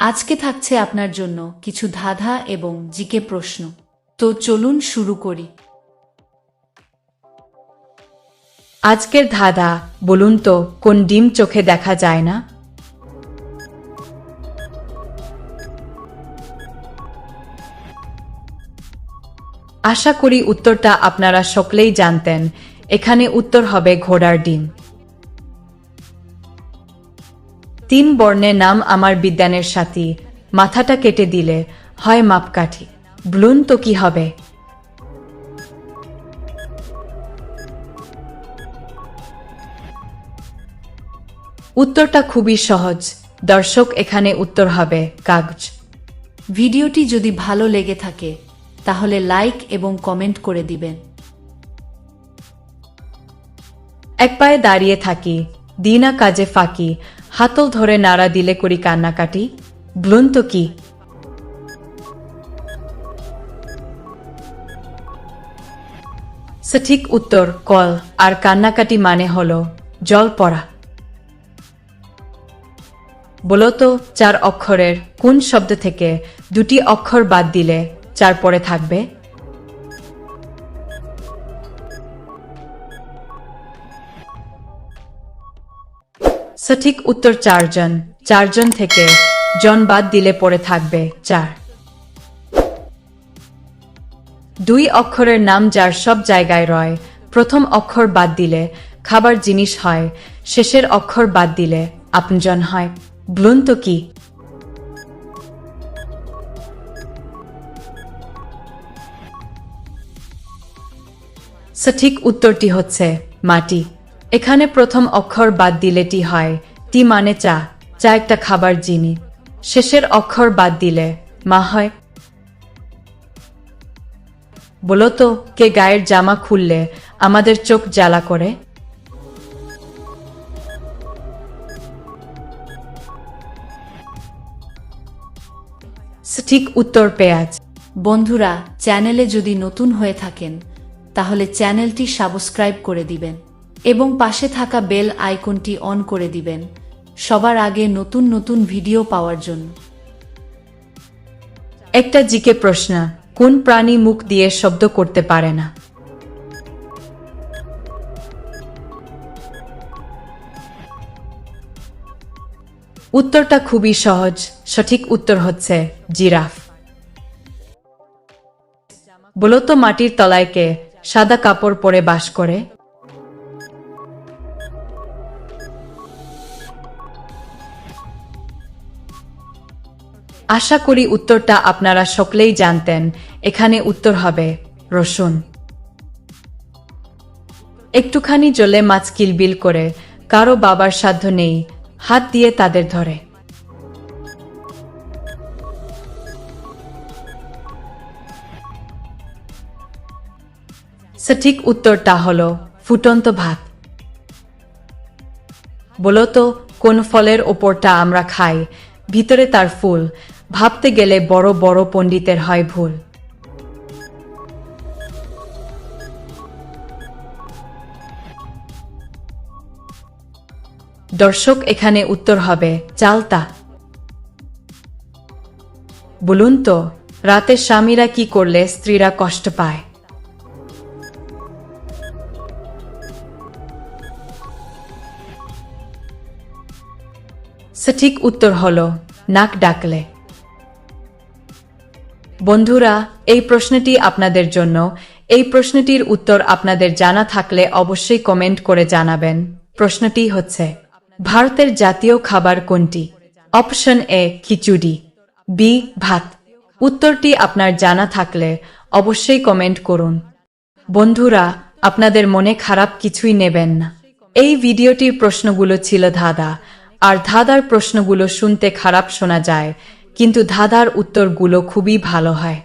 আজকে থাকছে আপনার জন্য কিছু ধাঁধা এবং জিকে প্রশ্ন। তো চলুন শুরু করি। আজকের ধাঁধা, বলুন তো, কোন ডিম চোখে দেখা যায় না? আশা করি উত্তরটা আপনারা সকলেই জানতেন। এখানে উত্তর হবে ঘোড়ার ডিম। তিন বর্ণের নাম আমার বিদ্যানের সাথী। মাথাটা কেটে দিলে, হয় মাপকাঠি ব্লুন তো কি হবে? উত্তরটা খুবই সহজ। দর্শক, এখানে উত্তর হবে কাগজ। ভিডিওটি যদি ভালো লেগে থাকে, তাহলে লাইক এবং কমেন্ট করে দিবেন। এক পায়ে দাঁড়িয়ে থাকি, দিনা কাজে ফাঁকি হাতল ধরে নাড়া দিলে করি কান্নাকাটি। ব্লুন তো কি? সঠিক উত্তর, কল। আর কান্নাকাটি মানে হল, জল পড়া। বলতো চার অক্ষরের কোন শব্দ থেকে দুটি অক্ষর বাদ দিলে চার পরে থাকবে? সঠিক উত্তর চারজন। চারজন থেকে জন বাদ দিলে পড়ে থাকবে চার। দুই অক্ষরের নাম যার সব জায়গায় রয়। প্রথম অক্ষর বাদ দিলে খাবার জিনিস হয়, শেষের অক্ষর বাদ দিলে আপনজন হয়। ব্লুন তো কি? সঠিক উত্তরটি হচ্ছে মাটি। এখানে প্রথম অক্ষর বাদ দিলে টি হয়। টি মানে চা চা একটা খাবার জিনিস শেষের অক্ষর বাদ দিলে, মা হয়। বলো তো, কে গায়ের জামা খুললে আমাদের চোখ জ্বালা করে? ঠিক উত্তর পেঁয়াজ। বন্ধুরা, চ্যানেলে যদি নতুন হয়ে থাকেন, তাহলে চ্যানেলটি সাবস্ক্রাইব করে দিবেন। এবং পাশে থাকা বেল আইকনটি অন করে দিবেন। সবার আগে নতুন নতুন ভিডিও পাওয়ার জন্য। একটা জিকে প্রশ্ন, কোন প্রাণী মুখ দিয়ে শব্দ করতে পারে না? উত্তরটা খুবই সহজ, সঠিক উত্তর হচ্ছে জিরাফ। বলতো মাটির তলায় কে সাদা কাপড় পরে বাস করে? আশা করি উত্তরটা আপনারা সকলেই জানতেন। এখানে উত্তর হবে রসুন। একটুখানি জলে মাছ কিলবিল করে কারও বাবার সাধ্য নেই, হাত দিয়ে তাদের ধরে। সঠিক উত্তরটা হলো ফুটন্ত ভাত। বলতো, কোন ফলের ওপরটা আমরা খাই, ভিতরে তার ফুল। ভাবতে গেলে বড় বড় পণ্ডিতের হয় ভুল। দর্শক, এখানে উত্তর হবে চালতা। বলুন তো, রাতে স্বামীরা কি করলে স্ত্রীরা কষ্ট পায়? সঠিক উত্তর হল, নাক ডাকলে। বন্ধুরা, এই প্রশ্নটি আপনাদের জন্য। এই প্রশ্নটির উত্তর আপনাদের জানা থাকলে অবশ্যই কমেন্ট করে জানাবেন। প্রশ্নটি হচ্ছে, ভারতের জাতীয় খাবার কোনটি? Option A, khichuri. বি, ভাত। উত্তরটি আপনার জানা থাকলে অবশ্যই কমেন্ট করুন। বন্ধুরা, আপনাদের মনে খারাপ কিছুই নেবেন না। এই ভিডিওটির প্রশ্নগুলো ছিল ধাঁধা। আর ধাঁধার প্রশ্নগুলো শুনতে খারাপ শোনা যায়। কিন্তু ধাঁধার উত্তরগুলো খুবই ভালো হয়।